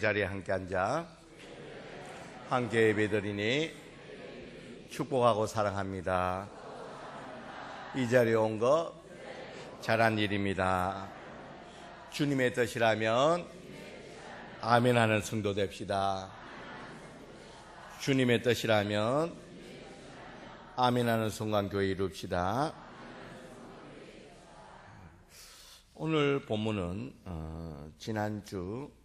자리에 함께 앉아 함께 예배드리니 축복하고 사랑합니다. 이 자리에 온거 잘한 일입니다. 주님의 뜻이라면 아멘 하는 성도 됩시다. 주님의 뜻이라면 아멘 하는 순간 교회 이룹시다. 오늘 본문은 어, 지난주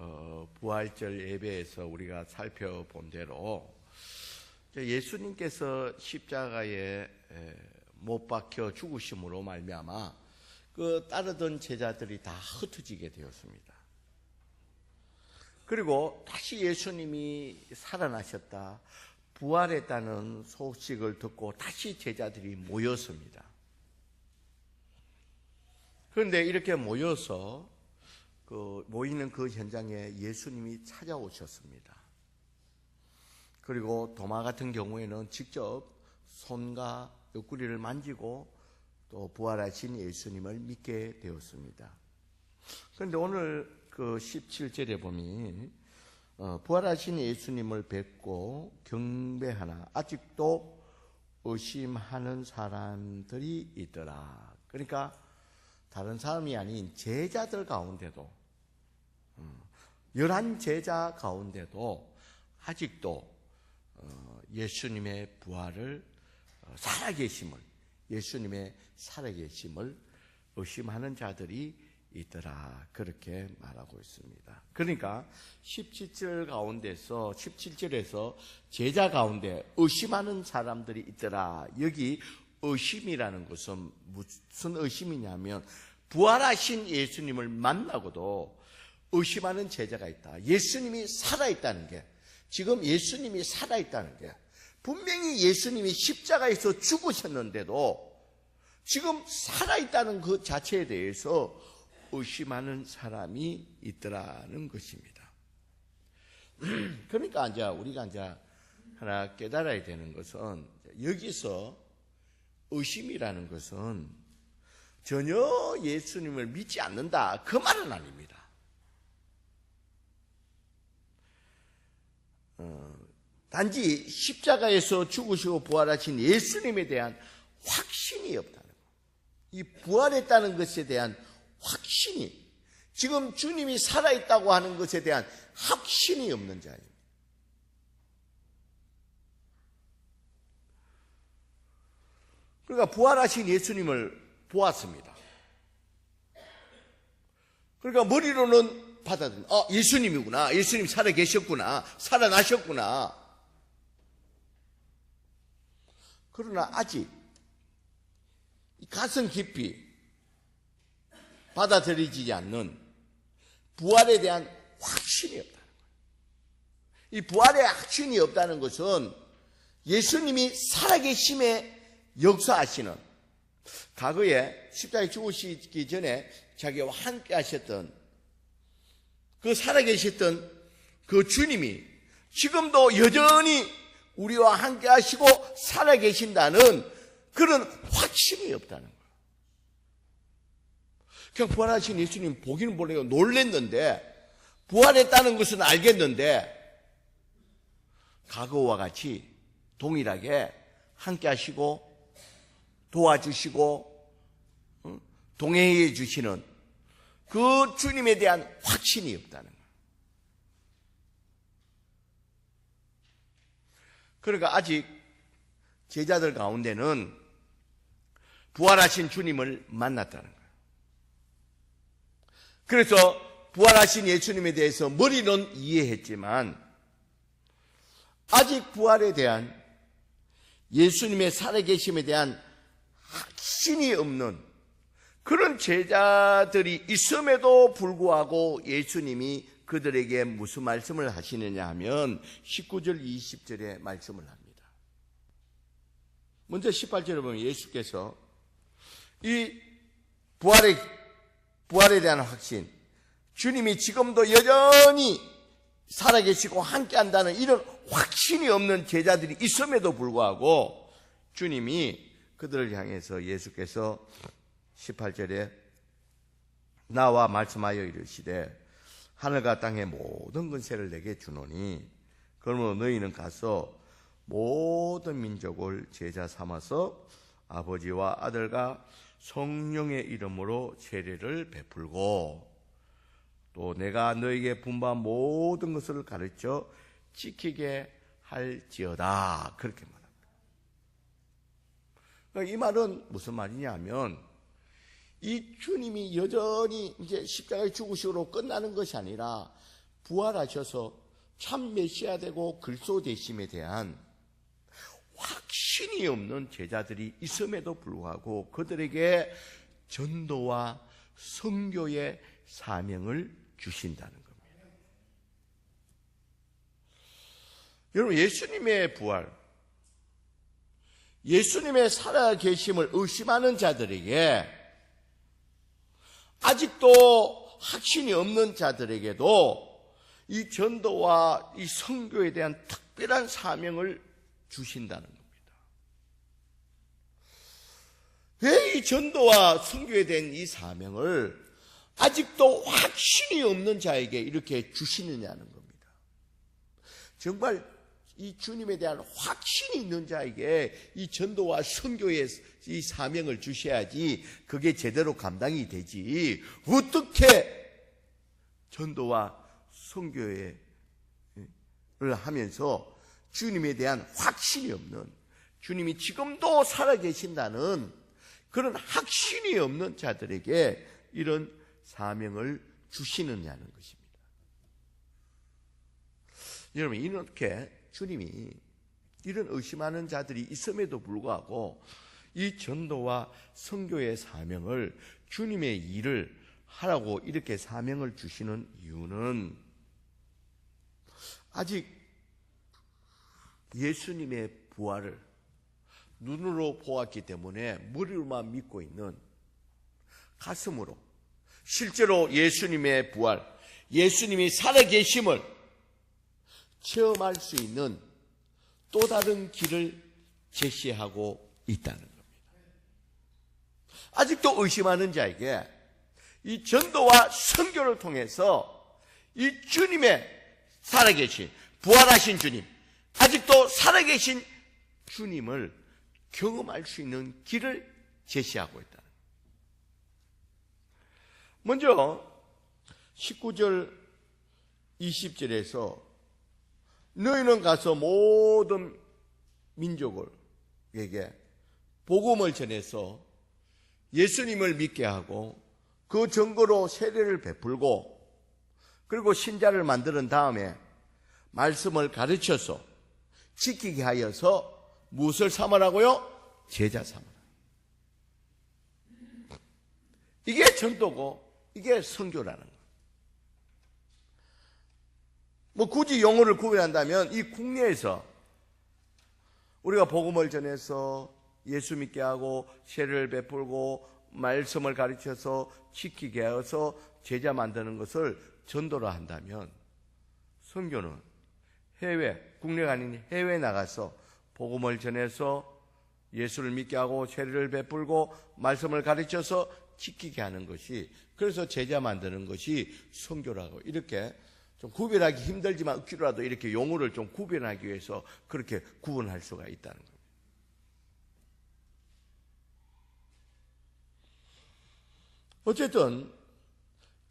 어, 부활절 예배에서 우리가 살펴본 대로 예수님께서 십자가에 에, 못 박혀 죽으심으로 말미암아 그 따르던 제자들이 다 흩어지게 되었습니다. 그리고 다시 예수님이 살아나셨다, 부활했다는 소식을 듣고 다시 제자들이 모였습니다. 그런데 이렇게 모여서 그 모이는 그 현장에 예수님이 찾아오셨습니다. 그리고 도마 같은 경우에는 직접 손과 옆구리를 만지고 또 부활하신 예수님을 믿게 되었습니다. 그런데 오늘 그 17절에 보면 어, 부활하신 예수님을 뵙고 경배하나 아직도 의심하는 사람들이 있더라. 그러니까 다른 사람이 아닌 제자들 가운데도 음, 열한 제자 가운데도 아직도 어, 예수님의 부활을 어, 살아계심을 예수님의 살아계심을 의심하는 자들이 있더라 그렇게 말하고 있습니다. 그러니까 17절 가운데서 17절에서 제자 가운데 의심하는 사람들이 있더라. 여기 의심이라는 것은 무슨 의심이냐면 부활하신 예수님을 만나고도 의심하는 제자가 있다. 예수님이 살아있다는 게 지금 예수님이 살아있다는 게 분명히 예수님이 십자가에서 죽으셨는데도 지금 살아있다는 그 자체에 대해서 의심하는 사람이 있더라는 것입니다. 그러니까 이제 우리가 이제 하나 깨달아야 되는 것은 여기서 의심이라는 것은 전혀 예수님을 믿지 않는다. 그 말은 아닙니다. 어, 단지 십자가에서 죽으시고 부활하신 예수님에 대한 확신이 없다는 것. 이 부활했다는 것에 대한 확신이 지금 주님이 살아있다고 하는 것에 대한 확신이 없는 자입니다. 그러니까 부활하신 예수님을 보았습니다. 그러니까 머리로는 받아들인, 아, 예수님이구나. 예수님 살아 계셨구나. 살아나셨구나. 그러나 아직 가슴 깊이 받아들이지 않는 부활에 대한 확신이 없다는 거예요. 이 부활의 확신이 없다는 것은 예수님이 살아계심에 역사하시는 과거에 십자가에 죽으시기 전에 자기와 함께 하셨던 그 살아계셨던 그 주님이 지금도 여전히 우리와 함께 하시고 살아계신다는 그런 확신이 없다는 거예요. 그냥 부활하신 예수님 보기는 몰라요. 놀랬는데, 부활했다는 것은 알겠는데, 과거와 같이 동일하게 함께 하시고, 도와주시고, 동행해 주시는 그 주님에 대한 확신이 없다는 거예요. 그러니까 아직 제자들 가운데는 부활하신 주님을 만났다는 거예요. 그래서 부활하신 예수님에 대해서 머리는 이해했지만 아직 부활에 대한 예수님의 살아계심에 대한 확신이 없는 그런 제자들이 있음에도 불구하고 예수님이 그들에게 무슨 말씀을 하시느냐 하면 19절 20절에 말씀을 합니다. 먼저 18절에 보면 예수께서 이 부활의 부활에 대한 확신, 주님이 지금도 여전히 살아계시고 함께 한다는 이런 확신이 없는 제자들이 있음에도 불구하고 주님이 그들을 향해서 예수께서 18절에 나와 말씀하여 이르시되 하늘과 땅의 모든 권세를 내게 주노니 그러므로 너희는 가서 모든 민족을 제자 삼아서 아버지와 아들과 성령의 이름으로 세례를 베풀고 또 내가 너에게 분반 모든 것을 가르쳐 지키게 할지어다 그렇게. 그러니까 이 말은 무슨 말이냐면 이 주님이 여전히 이제 십자가의 죽으심으로 끝나는 것이 아니라 부활하셔서 참 메시아 되고 글소 되심에 대한 확신이 없는 제자들이 있음에도 불구하고 그들에게 전도와 선교의 사명을 주신다는 겁니다. 여러분 예수님의 부활, 예수님의 살아 계심을 의심하는 자들에게 아직도 확신이 없는 자들에게도 이 전도와 이 선교에 대한 특별한 사명을 주신다는 겁니다. 왜 이 전도와 선교에 대한 이 사명을 아직도 확신이 없는 자에게 이렇게 주시느냐는 겁니다. 정말 이 주님에 대한 확신이 있는 자에게 이 전도와 선교의 이 사명을 주셔야지 그게 제대로 감당이 되지. 어떻게 전도와 선교를 하면서 주님에 대한 확신이 없는 주님이 지금도 살아계신다는 그런 확신이 없는 자들에게 이런 사명을 주시느냐는 것입니다. 여러분, 이렇게 주님이 이런 의심하는 자들이 있음에도 불구하고 이 전도와 선교의 사명을 주님의 일을 하라고 이렇게 사명을 주시는 이유는 아직 예수님의 부활을 눈으로 보았기 때문에 머리로만 믿고 있는 가슴으로 실제로 예수님의 부활, 예수님이 살아계심을 체험할 수 있는 또 다른 길을 제시하고 있다는 겁니다. 아직도 의심하는 자에게 이 전도와 선교를 통해서 이 주님의 살아계신, 부활하신 주님, 아직도 살아계신 주님을 경험할 수 있는 길을 제시하고 있다. 먼저 19절 20절에서 너희는 가서 모든 민족에게 복음을 전해서 예수님을 믿게 하고 그 증거로 세례를 베풀고 그리고 신자를 만드는 다음에 말씀을 가르쳐서 지키게 하여서 무엇을 삼으라고요? 제자 삼으라. 이게 전도고 이게 선교라는 거예요. 뭐 굳이 용어를 구별한다면 이 국내에서 우리가 복음을 전해서 예수 믿게 하고 세례를 베풀고 말씀을 가르쳐서 지키게 하여서 제자 만드는 것을 전도로 한다면 선교는 해외 국내가 아닌 해외에 나가서 복음을 전해서 예수를 믿게 하고 세례를 베풀고 말씀을 가르쳐서 지키게 하는 것이 그래서 제자 만드는 것이 선교라고 이렇게 좀 구별하기 힘들지만 억지로라도 이렇게 용어를 좀 구별하기 위해서 그렇게 구분할 수가 있다는 겁니다. 어쨌든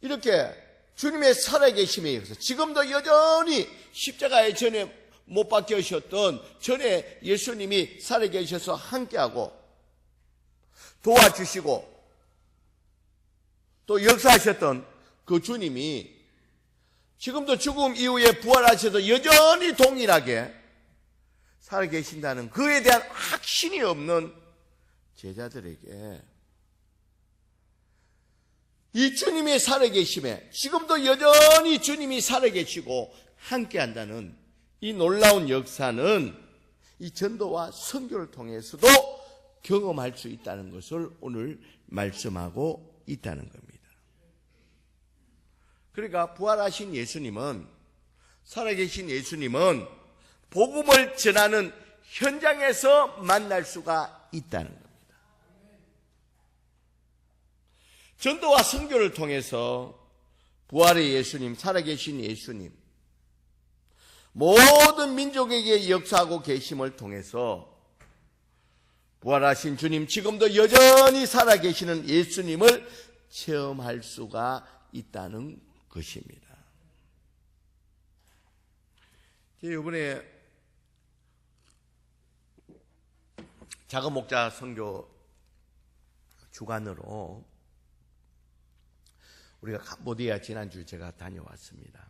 이렇게 주님의 살아계심에 의해서 지금도 여전히 십자가의 전에 못 박혀오셨던 전에 예수님이 살아계셔서 함께하고 도와주시고 또 역사하셨던 그 주님이 지금도 죽음 이후에 부활하셔서 여전히 동일하게 살아계신다는 그에 대한 확신이 없는 제자들에게 이 주님이 살아계심에 지금도 여전히 주님이 살아계시고 함께한다는 이 놀라운 역사는 이 전도와 선교를 통해서도 경험할 수 있다는 것을 오늘 말씀하고 있다는 겁니다. 그러니까 부활하신 예수님은 살아계신 예수님은 복음을 전하는 현장에서 만날 수가 있다는 겁니다. 전도와 선교를 통해서 부활의 예수님, 살아계신 예수님, 모든 민족에게 역사하고 계심을 통해서 부활하신 주님, 지금도 여전히 살아계시는 예수님을 체험할 수가 있다는 것입니다. 이번에 작은 목자 선교 주간으로 우리가 캄보디아 지난주 제가 다녀왔습니다.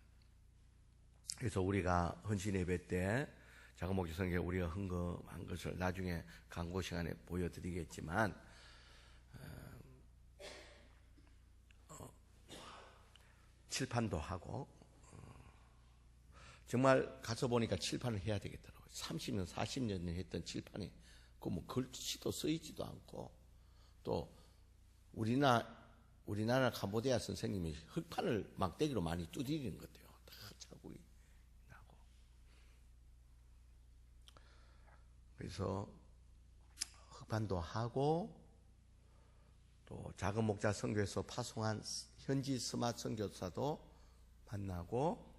그래서 우리가 헌신 예배 때 작은 목자 선교 우리가 헌금한 것을 나중에 광고 시간에 보여드리겠지만 칠판도 하고 어, 정말 가서 보니까 칠판을 해야 되겠더라고요. 30년, 40년 했던 칠판이 그뭐 글씨도 쓰이지도 않고 또 우리나 우리나라 캄보디아 선생님이 흙판을 막대기로 많이 두드리는 것 같아요. 다 자국이 나고. 그래서 흙판도 하고 또 작은 목자 선교에서 파송한 현지 스마트 선교사도 만나고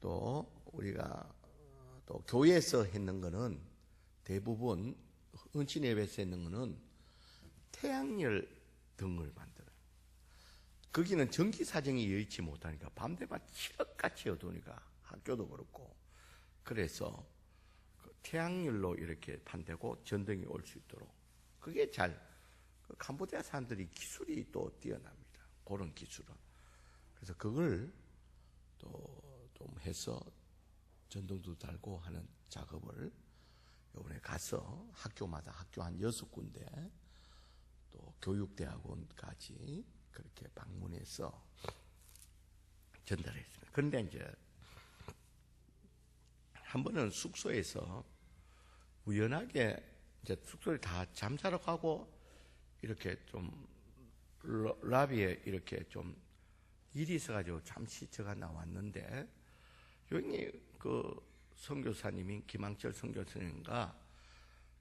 또 우리가 또 교회에서 했는 거는 대부분 은신 예배에서 했는 거는 태양열 등을 만들어요. 거기는 전기 사정이 여의치 못하니까 밤새만 칠흑같이 어두우니까 학교도 그렇고 그래서 그 태양열로 이렇게 판대고 전등이 올 수 있도록 그게 잘그 캄보디아 사람들이 기술이 또 뛰어납니다. 그런 기술은 그래서 그걸 또 좀 해서 전등도 달고 하는 작업을 이번에 가서 학교마다 학교 한 여섯 군데 또 교육대학원까지 그렇게 방문해서 전달했습니다. 그런데 이제 한 번은 숙소에서 우연하게 이제 숙소를 다 잠자러 가고 이렇게 좀 러- 라비에 이렇게 좀 일이 있어가지고 잠시 제가 나왔는데 여기 그 선교사님인 김항철 선교사님과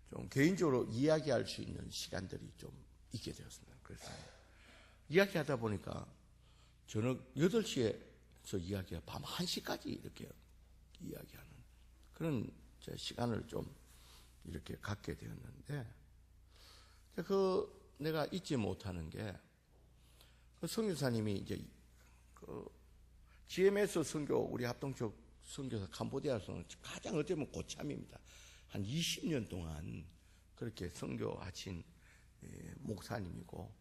좀 개인적으로 이야기할 수 있는 시간들이 좀 있게 되었습니다. 그래서 이야기하다 보니까 저녁 8시에서 이야기가 밤 1시까지 이렇게 이야기하는 그런 제 시간을 좀 이렇게 갖게 되었는데 그 내가 잊지 못하는 게 그 성교사님이 이제 그 GMS 선교 우리 합동적 선교사 캄보디아에서는 가장 보면 고참입니다. 한 20년 동안 그렇게 선교하신 예, 목사님이고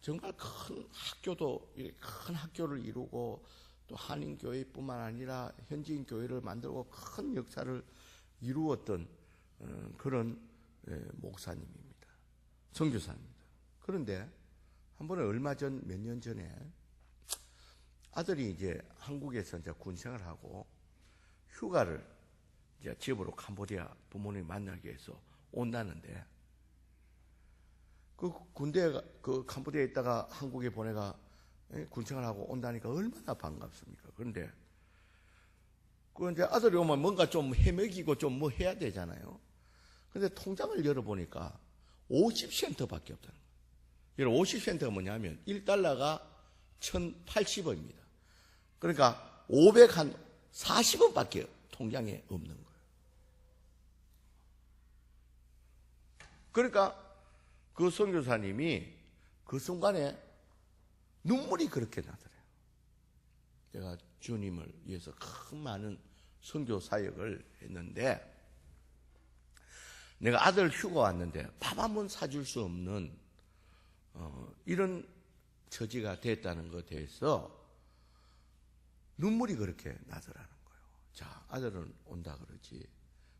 정말 큰 학교도 이렇게 큰 학교를 이루고 또 한인 교회뿐만 아니라 현지인 교회를 만들고 큰 역사를 이루었던 어, 그런 예, 목사님입니다. 선교사입니다. 그런데 한 번에 얼마 전 몇 년 전에 아들이 이제 한국에서 이제 군생을 하고 휴가를 이제 집으로 캄보디아 부모님 만나기 위해서 온다는데 그 군대 그 캄보디아에 있다가 한국에 보내가 예, 군생을 하고 온다니까 얼마나 반갑습니까? 그런데 그 이제 아들이 오면 뭔가 좀 헤매기고 좀 뭐 해야 되잖아요. 근데 통장을 열어보니까 50센트밖에 없다는 거예요. 여러분 50센트가 뭐냐면 1달러가 1080원입니다. 그러니까 500 한 40원밖에 통장에 없는 거예요. 그러니까 그 선교사님이 그 순간에 눈물이 그렇게 나더래요. 제가 주님을 위해서 큰 많은 선교 사역을 했는데 내가 아들 휴가 왔는데 밥 한 번 사줄 수 없는 어, 이런 처지가 됐다는 것에 대해서 눈물이 그렇게 나더라는 거예요. 자, 아들은 온다 그러지.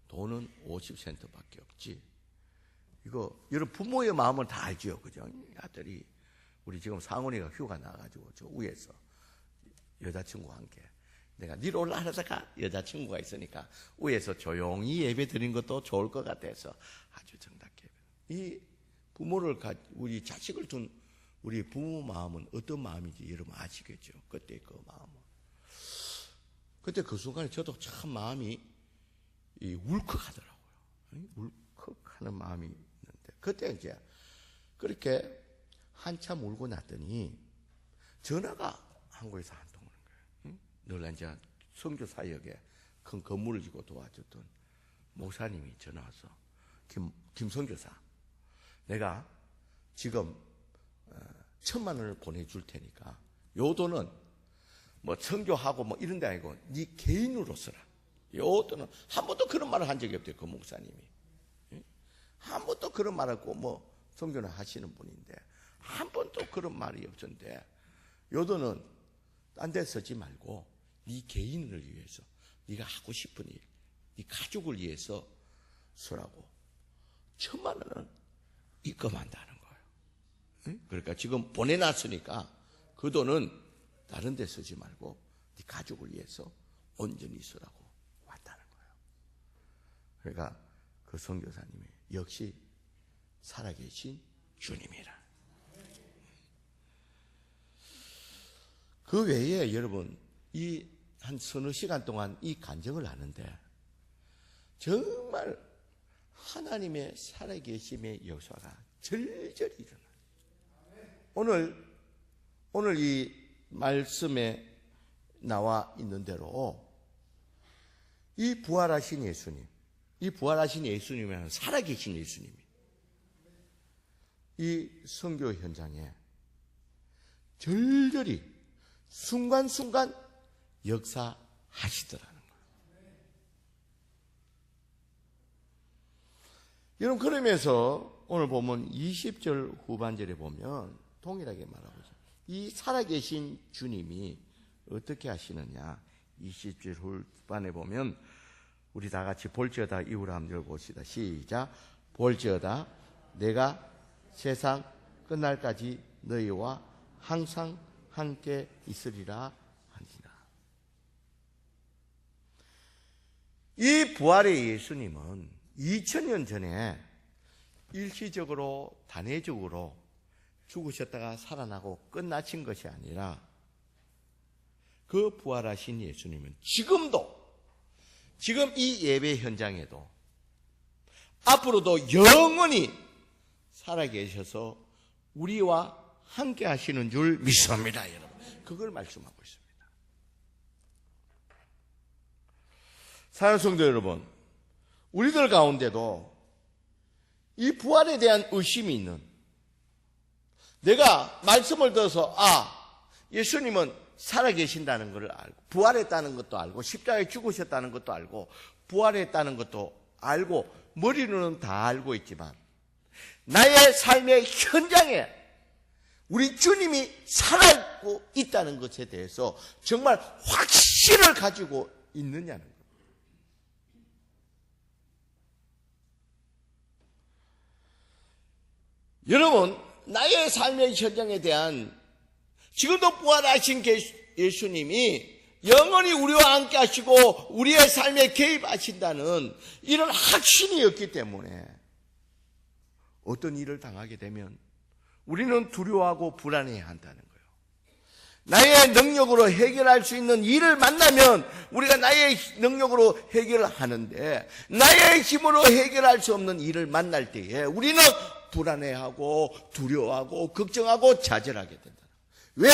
돈은 50센트 밖에 없지. 이거 여러분 부모의 마음은 다 알죠, 그죠? 아들이 우리 지금 상훈이가 휴가 나가지고 저 위에서 여자친구와 함께 내가 니로 올라가다가 여자친구가 있으니까 위에서 조용히 예배 드린 것도 좋을 것 같아서 아주 정답게 이 부모를 가 우리 자식을 둔 우리 부모 마음은 어떤 마음인지 여러분 아시겠죠? 그때 그 마음은 그때 그 순간에 저도 참 마음이 이 울컥하더라고요. 이 울컥하는 마음이 있는데 그때 이제 그렇게 한참 울고 났더니 전화가 한국에서 한동안 거예요. 응? 늘 이제 선교 사역에 큰 건물을 지고 도와줬던 목사님이 전화 와서 김 김선교사 내가 지금 어, 천만 원을 보내줄 테니까 요 돈은 뭐 선교하고 뭐 이런 데 아니고 네 개인으로 써라. 요 돈은 한 번도 그런 말을 한 적이 없대요. 그 목사님이. 예? 한 번도 그런 말 하고 뭐 선교는 하시는 분인데 한 번도 그런 말이 없었는데 요 돈은 딴 데 쓰지 말고 네 개인을 위해서 네가 하고 싶은 일, 네 가족을 위해서 쓰라고 천만 원은 입금한다는 거예요. 응? 그러니까 지금 보내놨으니까 그 돈은 다른 데 쓰지 말고 네 가족을 위해서 온전히 쓰라고 왔다는 거예요. 그러니까 그 선교사님이 역시 살아계신 주님이라. 그 외에 여러분 이 한 서너 시간 동안 이 간증을 하는데 정말 하나님의 살아계심의 역사가 절절히 일어나요. 오늘 오늘 이 말씀에 나와 있는 대로 이 부활하신 예수님, 이 부활하신 예수님은 살아계신 예수님이 이 선교 현장에 절절히 순간순간 역사하시더라는 거예요. 여러분 그러면서 오늘 보면 20절 후반절에 보면 동일하게 말하고 있어요. 이 살아계신 주님이 어떻게 하시느냐? 20절 후반에 보면 우리 다 같이 볼지어다 이후로 한번 읽어봅시다. 시작. 볼지어다 내가 세상 끝날까지 너희와 항상 함께 있으리라 하니라. 이 부활의 예수님은 2000년 전에 일시적으로 단회적으로 죽으셨다가 살아나고 끝나신 것이 아니라 그 부활하신 예수님은 지금도 지금 이 예배 현장에도 앞으로도 영원히 살아계셔서 우리와 함께 하시는 줄 믿습니다, 여러분. 그걸 말씀하고 있습니다. 사랑성도 여러분, 우리들 가운데도 이 부활에 대한 의심이 있는 내가 말씀을 들어서 아 예수님은 살아계신다는 것을 알고 부활했다는 것도 알고 십자가에 죽으셨다는 것도 알고 부활했다는 것도 알고 머리로는 다 알고 있지만 나의 삶의 현장에 우리 주님이 살아있고 있다는 것에 대해서 정말 확신을 가지고 있느냐는 것. 여러분, 나의 삶의 현장에 대한 지금도 부활하신 예수님이 영원히 우리와 함께 하시고 우리의 삶에 개입하신다는 이런 확신이 었기 때문에 어떤 일을 당하게 되면 우리는 두려워하고 불안해야 한다는 거예요. 나의 능력으로 해결할 수 있는 일을 만나면 우리가 나의 능력으로 해결을 하는데 나의 힘으로 해결할 수 없는 일을 만날 때에 우리는 불안해하고 두려워하고 걱정하고 좌절하게 된다. 왜?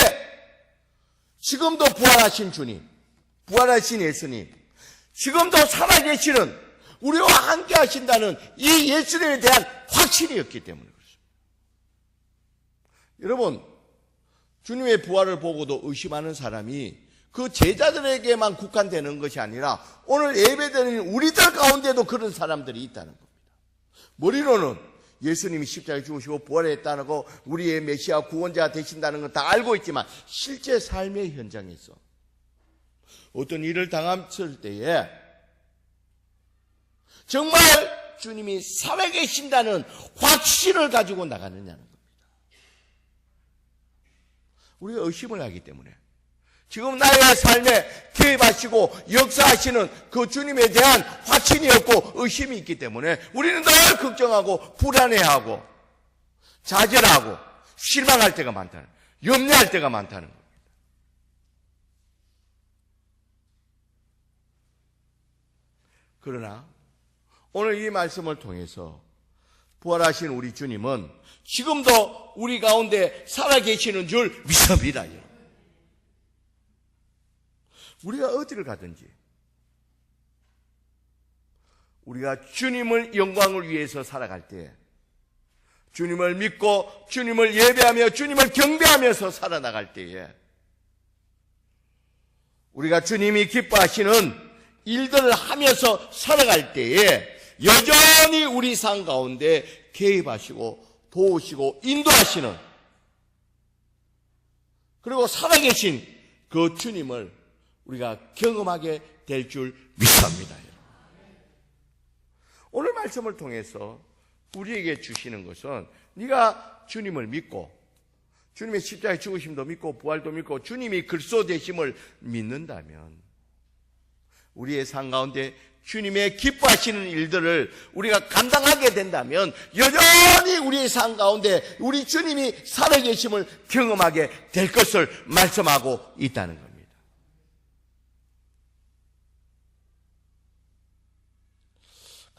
지금도 부활하신 주님, 부활하신 예수님, 지금도 살아계시는 우리와 함께 하신다는 이 예수님에 대한 확신이었기 때문에 그렇습니다. 여러분, 주님의 부활을 보고도 의심하는 사람이 그 제자들에게만 국한되는 것이 아니라 오늘 예배드리는 우리들 가운데도 그런 사람들이 있다는 겁니다. 머리로는 예수님이 십자가에 죽으시고 부활했다는 거, 우리의 메시아 구원자 되신다는 건 다 알고 있지만 실제 삶의 현장에서 어떤 일을 당했을 때에 정말 주님이 살아계신다는 확신을 가지고 나가느냐는 겁니다. 우리가 의심을 하기 때문에 지금 나의 삶에 개입하시고 역사하시는 그 주님에 대한 확신이 없고 의심이 있기 때문에 우리는 늘 걱정하고 불안해하고 좌절하고 실망할 때가 많다는 염려할 때가 많다는 겁니다. 그러나 오늘 이 말씀을 통해서 부활하신 우리 주님은 지금도 우리 가운데 살아계시는 줄 믿습니다. 우리가 어디를 가든지. 우리가 주님을 영광을 위해서 살아갈 때 주님을 믿고 주님을 예배하며 주님을 경배하면서 살아나갈 때에 우리가 주님이 기뻐하시는 일들을 하면서 살아갈 때에 여전히 우리 삶 가운데 개입하시고 도우시고 인도하시는 그리고 살아계신 그 주님을 우리가 경험하게 될 줄 믿습니다. 오늘 말씀을 통해서 우리에게 주시는 것은 네가 주님을 믿고 주님의 십자가의 죽으심도 믿고 부활도 믿고 주님이 그리스도 되심을 믿는다면 우리의 삶 가운데 주님의 기뻐하시는 일들을 우리가 감당하게 된다면 여전히 우리의 삶 가운데 우리 주님이 살아계심을 경험하게 될 것을 말씀하고 있다는 겁니다.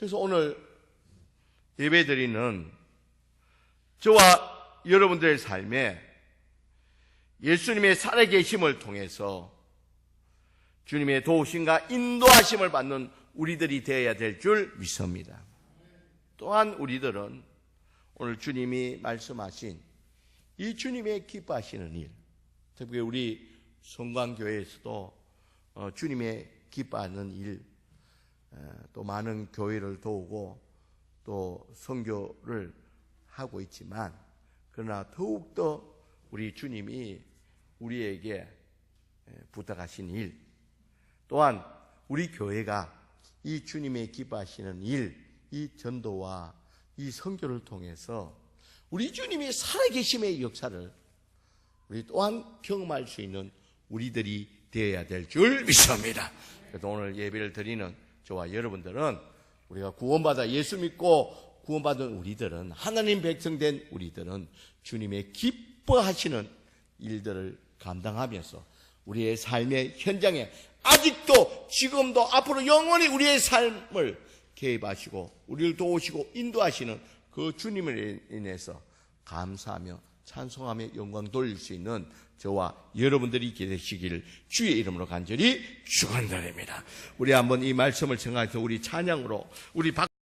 그래서 오늘 예배드리는 저와 여러분들의 삶에 예수님의 살아계심을 통해서 주님의 도우심과 인도하심을 받는 우리들이 되어야 될 줄 믿습니다. 또한 우리들은 오늘 주님이 말씀하신 이 주님의 기뻐하시는 일, 특히 우리 성광교회에서도 어, 주님의 기뻐하는 일, 어, 또 많은 교회를 도우고 또 선교를 하고 있지만 그러나 더욱더 우리 주님이 우리에게 부탁하신 일 또한 우리 교회가 이 주님의 기뻐하시는 일, 이 전도와 이 선교를 통해서 우리 주님이 살아계심의 역사를 우리 또한 경험할 수 있는 우리들이 되어야 될 줄 믿습니다. 그래서 오늘 예배를 드리는 저와 여러분들은 우리가 구원받아 예수 믿고 구원받은 우리들은 하나님 백성된 우리들은 주님의 기뻐하시는 일들을 감당하면서 우리의 삶의 현장에 아직도 지금도 앞으로 영원히 우리의 삶을 개입하시고 우리를 도우시고 인도하시는 그 주님을 인해서 감사하며 찬송하며 영광 돌릴 수 있는 저와 여러분들이 되시기를 주의 이름으로 간절히 축원드립니다. 우리 한번 이 말씀을 생각해서 우리 찬양으로 우리 박